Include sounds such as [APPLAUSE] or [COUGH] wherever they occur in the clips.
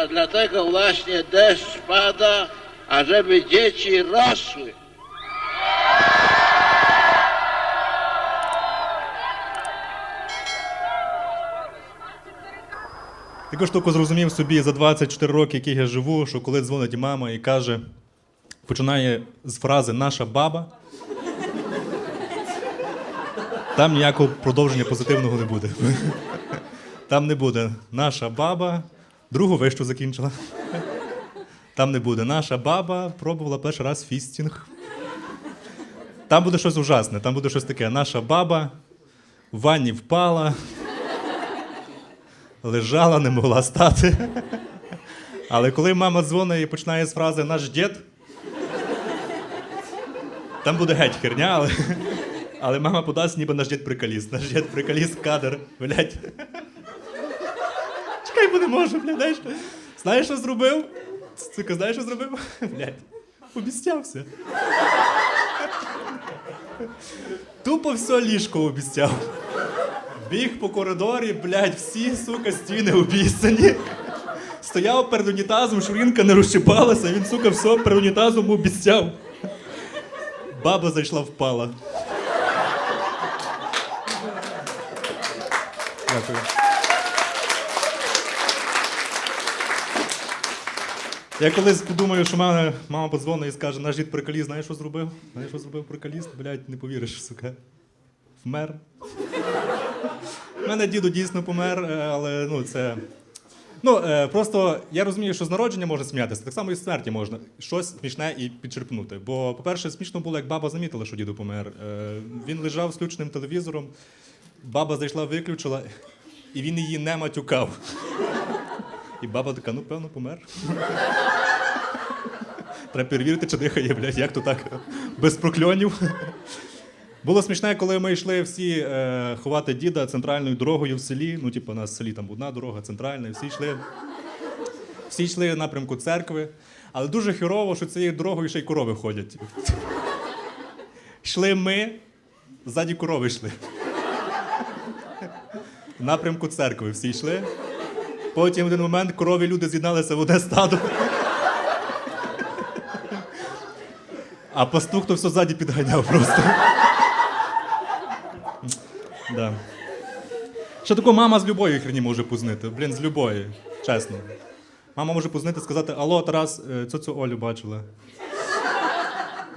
to dlatego właśnie deszcz pada, ażeby dzieci rosły. Таку штуку зрозумів собі за 24 роки, які я живу, що коли дзвонить мама і каже, починає з фрази наша баба, там ніякого продовження позитивного не буде. [LAUGHS] Там не буде наша баба, другу вищу закінчила. Там не буде наша баба, пробувала перший раз фістінг. Там буде щось ужасне, там буде щось таке. Наша баба в ванні впала, лежала, не могла стати. Але коли мама дзвонить і починає з фрази наш дід, там буде геть херня, але, але мама подасть, ніби наш дід приколіст. Наш дід приколіст кадр, блядь. Чекай, бо не можу, блядь, знаєш. Знаєш, що зробив? Сука, знаєш, що зробив? [LAUGHS] Блядь, обіцявся. Тупо все ліжко обіцяв. Біг по коридорі, блядь, всі, сука, стіни обіцяні. Стояв перед унітазом, шурінка не розчіпалася, він, сука, все перед унітазом обіцяв. Баба зайшла, впала. Дякую. Я колись подумаю, що мама, мама подзвонить і скаже, наш дід приколіст, знаєш, що зробив? Знаєш, що зробив приколіст? Блядь, не повіриш, сука. Вмер. У мене діду дійсно помер, е, але ну це. Ну, е, просто я розумію, що з народження можна сміятися, так само і з смерті можна щось смішне і підчерпнути. Бо, по-перше, смішно було, як баба замітила, що діду помер. Е, він лежав з включеним телевізором, баба зайшла, виключила, і він її не матюкав. І баба така, ну, певно, помер. Треба перевірити, чи дихає, блядь, як то так без прокльонів. Було смішне, коли ми йшли всі е, ховати діда центральною дорогою в селі. Ну, типу, у нас в селі там одна дорога центральна, і всі йшли. Всі йшли в напрямку церкви. Але дуже херово, що цією дорогою ще й корови ходять. Йшли ми, ззаді корови йшли. В напрямку церкви всі йшли. Потім в один момент корові люди з'єдналися в одне стадо. А пастух то все ззаді підганяв просто. Да. Що таке мама з любої херні може познити? Блін, з любої, чесно. Мама може познити, сказати: Алло, Тарас, е, цю Олю бачила.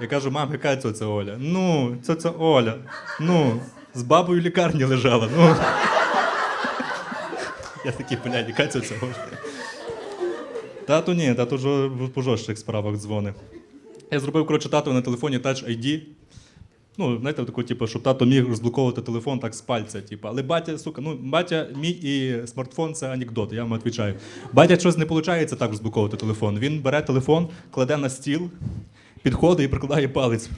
Я кажу, мам, яка ця Оля? Ну, ця Оля. Ну, з бабою в лікарні лежала. Ну. Я такий, блядь, яка ця Оля? Тату ні, тато вже по жорстких справах дзвони. Я зробив, коротше, тату на телефоні Touch ID. Ну, знаєте, таку, типу, щоб тато міг розблоковувати телефон так з пальця. Типу. Але батя, сука, ну, батя, мій і смартфон це анекдот, я вам відповідаю. Батя щось не виходить так розблоковувати телефон. Він бере телефон, кладе на стіл, підходить і прикладає палець.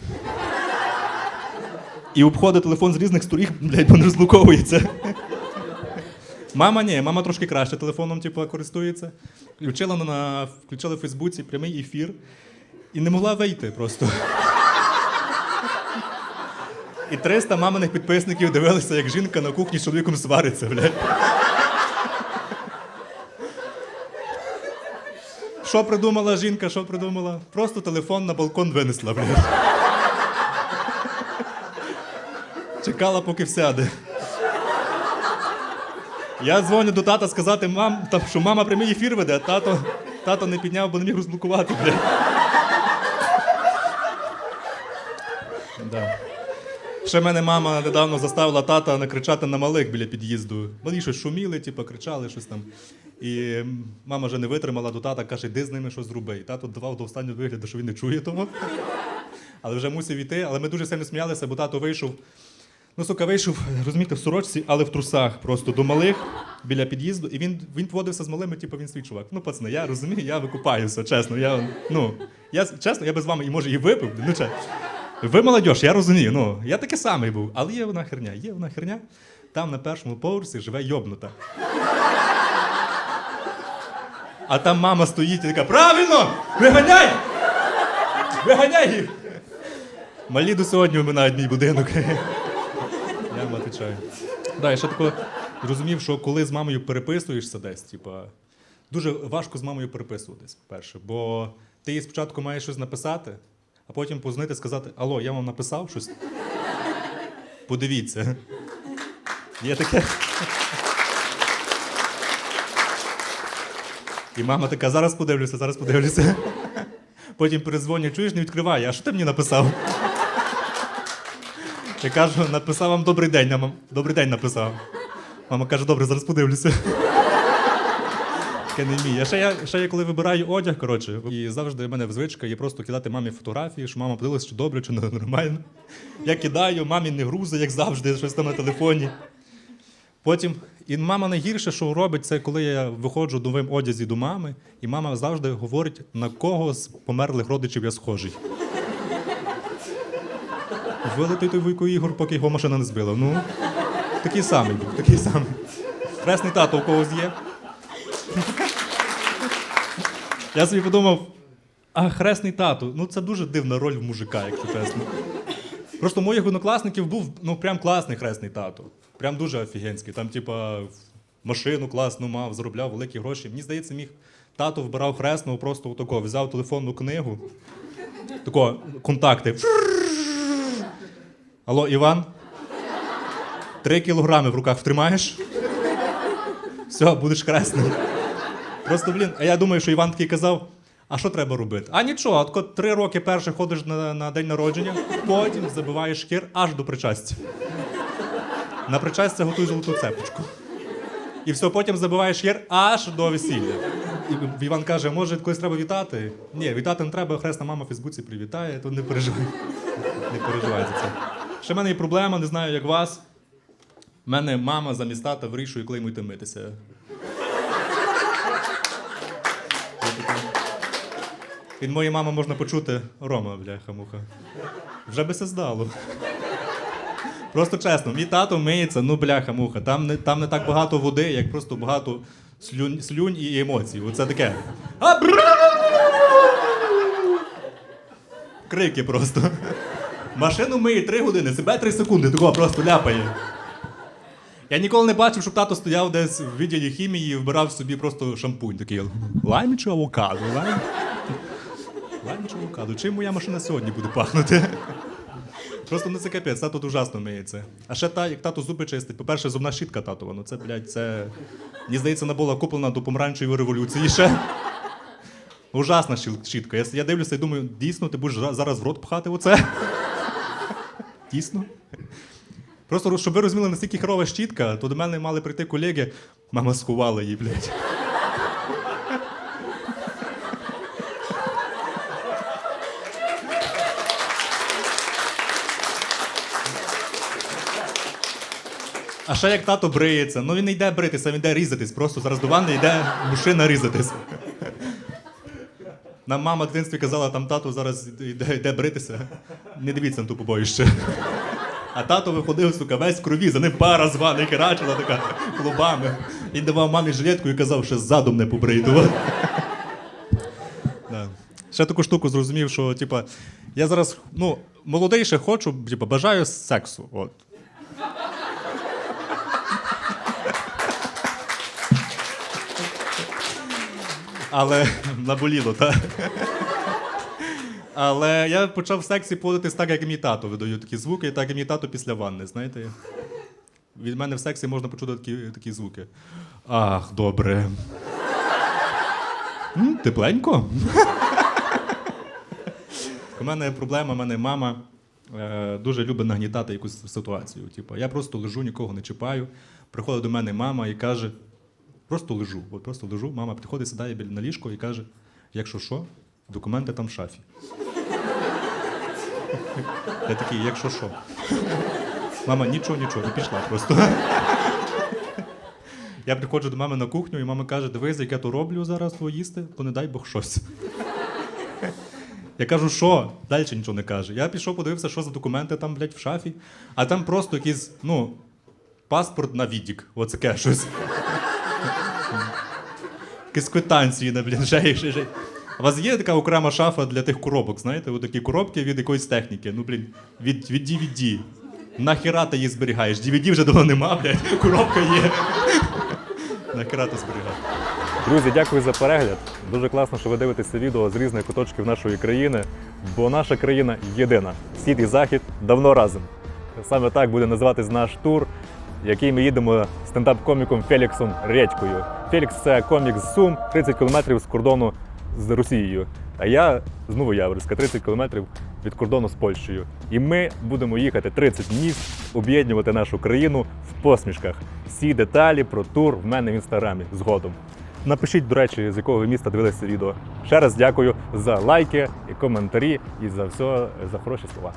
І обходить телефон з різних сторін, блядь, не розблоковується. Мама ні, мама трошки краще телефоном, типу, користується. Включила на включила в Фейсбуці прямий ефір і не могла вийти просто. І 300 маминих підписників дивилися, як жінка на кухні з чоловіком свариться, блядь. Що придумала жінка, що придумала? Просто телефон на балкон винесла, блядь. Чекала, поки всяде. Я дзвоню до тата сказати, мам, та, що мама прямий ефір веде, а тато, тато не підняв, бо не міг розблокувати, блядь. Да. Ще мене мама недавно заставила тата накричати на малих біля під'їзду. Вони щось шуміли, типу, кричали щось там. І мама вже не витримала до тата, каже, йди з ними щось зроби. І тато давав до останнього вигляду, що він не чує того. Але вже мусив йти. Але ми дуже сильно сміялися, бо тато вийшов. Ну, сука, вийшов, розумієте, в сорочці, але в трусах просто до малих біля під'їзду. І він, він поводився з малими, типу він свій чувак. Ну, пацани, я розумію, я викупаюся, чесно. Я, ну, я, чесно, я без вами і може і випив. Ну, чесно. Ви молодь, я розумію. Ну, я такий самий був, але є вона херня. Є вона херня. Там на першому поверсі живе йобнута. А там мама стоїть і така: правильно! Виганяй! Виганяй їх! Малі до сьогодні оминають мій будинок. Вам відповідаю. Да, я ще тако зрозумів, що коли з мамою переписуєшся десь, типа, дуже важко з мамою переписуватись, по-перше, бо ти їй спочатку маєш щось написати, а потім позвонити і сказати: Алло, я вам написав щось. Подивіться. Є таке. І мама така, зараз подивлюся, зараз подивлюся. Потім перезвоню, чуєш, не відкриває, а що ти мені написав? Я кажу, написав вам добрий день, а мам. Добрий день написав. Мама каже, добре, зараз подивлюся. Таке не. А ще я, ще я коли вибираю одяг, коротше, і завжди в мене звичка є просто кидати мамі фотографії, що мама подивилася, чи добре, чи нормально. Я кидаю, мамі не грузи, як завжди, щось там на телефоні. Потім, і мама найгірше, що робить, це коли я виходжу в новим одязі до мами, і мама завжди говорить, на кого з померлих родичів я схожий. Вилетий той вуйко Ігор, поки його машина не збила. Ну, такий самий був, такий самий. Хресний тато у когось є. Я собі подумав, а хресний тато, ну це дуже дивна роль в мужика, якщо чесно. Просто моїх однокласників був ну прям класний хресний тато. Прям дуже офігенський. Там, типа, машину класну мав, заробляв великі гроші. Мені здається, міг тато вбирав хресного просто отако, взяв телефонну книгу, тако, контакти. Алло, Іван? Три кілограми в руках втримаєш? Все, будеш хресним. Просто, блін, а я думаю, що Іван такий казав: а що треба робити? А нічого, тако три роки перше ходиш на, на день народження, потім забиваєш хір аж до причастя. На причастя готуй золоту цепочку. І все, потім забиваєш хір аж до весілля. І Іван каже, може, когось треба вітати? Ні, вітати не треба, хресна мама в Фейсбуці привітає, то не переживай. Не переживай за це. Ще в мене є проблема, не знаю, як вас. У мене мама замість тата вирішує, коли йому йти митися. Від моєї мами можна почути Рома, бляха-муха. Вже би це здало. Просто чесно, мій тато миється, ну бляха-муха. Там не, там не так багато води, як просто багато слюнь, слюнь і емоцій. Оце таке. Крики просто. Машину миє три години, себе три секунди, такого просто ляпає. Я ніколи не бачив, щоб тато стояв десь в відділі хімії і вбирав собі просто шампунь. Такий лайм чи авокадо? Лайм? Лайм чи авокадо? Чим моя машина сьогодні буде пахнути? Просто ну це капець, тато ужасно миється. А ще та, як тато зуби чистить, по-перше, зубна щітка татова. Ну це, блядь, це. Мені здається, вона була куплена до помаранчевої революції ще. Ужасна щітка. Я, я дивлюся і думаю, дійсно, ти будеш зараз в рот пхати оце? Дійсно? Просто щоб ви розуміли, наскільки херова щітка, то до мене мали прийти колеги, мама сховала її, блядь. А ще як тато бриється, ну він не йде бритися, він йде різатись. Просто зараз до ванни йде мужчина різатись. Нам мама в дитинстві казала, там тато зараз йде, йде бритися. Не дивіться на ту побоїще. А тато виходив, сука, весь в крові, за ним пара з ванни херачила така клубами. Він давав мамі жилетку і казав, що задом не побрийду. Да. Ще таку штуку зрозумів, що типа, я зараз ну, молодий ще хочу, типа, бажаю сексу. От. Але [LAUGHS] наболіло, так. Але я почав в сексі поводитись так, як мій тато видаю такі звуки, і так і мій тато після ванни, знаєте. Від мене в сексі можна почути такі, такі звуки. Ах, добре. М, тепленько. У мене проблема, у мене мама е, дуже любить нагнітати якусь ситуацію. Типу, я просто лежу, нікого не чіпаю. Приходить до мене мама і каже: просто лежу. От просто лежу. Мама приходить, сідає біля на ліжко і каже: якщо що, документи там в шафі. Я такий, якщо що. Мама, нічого, нічого, не пішла просто. Я приходжу до мами на кухню, і мама каже: дивись, як я то роблю зараз то їсти, то не дай Бог щось. Я кажу, що? Далі нічого не каже. Я пішов, подивився, що за документи там, блядь, в шафі, а там просто якийсь, ну, паспорт на відік. Оце щось. Якісь квитанції на блін, [LAUGHS] ще. У вас є така окрема шафа для тих коробок, знаєте? От такі коробки від якоїсь техніки. Ну, блін, від, від DVD. Нахіра ти її зберігаєш? DVD вже давно нема, блядь, коробка є. Нахіра ти зберігаєш. Друзі, дякую за перегляд. Дуже класно, що ви дивитеся відео з різних куточків нашої країни, бо наша країна єдина. Схід і захід давно разом. Саме так буде називатись наш тур, який ми їдемо стендап-коміком Феліксом Редькою. Фелікс це комік з Сум, 30 кілометрів з кордону з Росією. А я з Новояворська, 30 кілометрів від кордону з Польщею. І ми будемо їхати 30 днів, об'єднувати нашу країну в посмішках. Всі деталі про тур в мене в інстаграмі згодом. Напишіть, до речі, з якого ви міста дивилися відео. Ще раз дякую за лайки і коментарі і за все за хороші слова.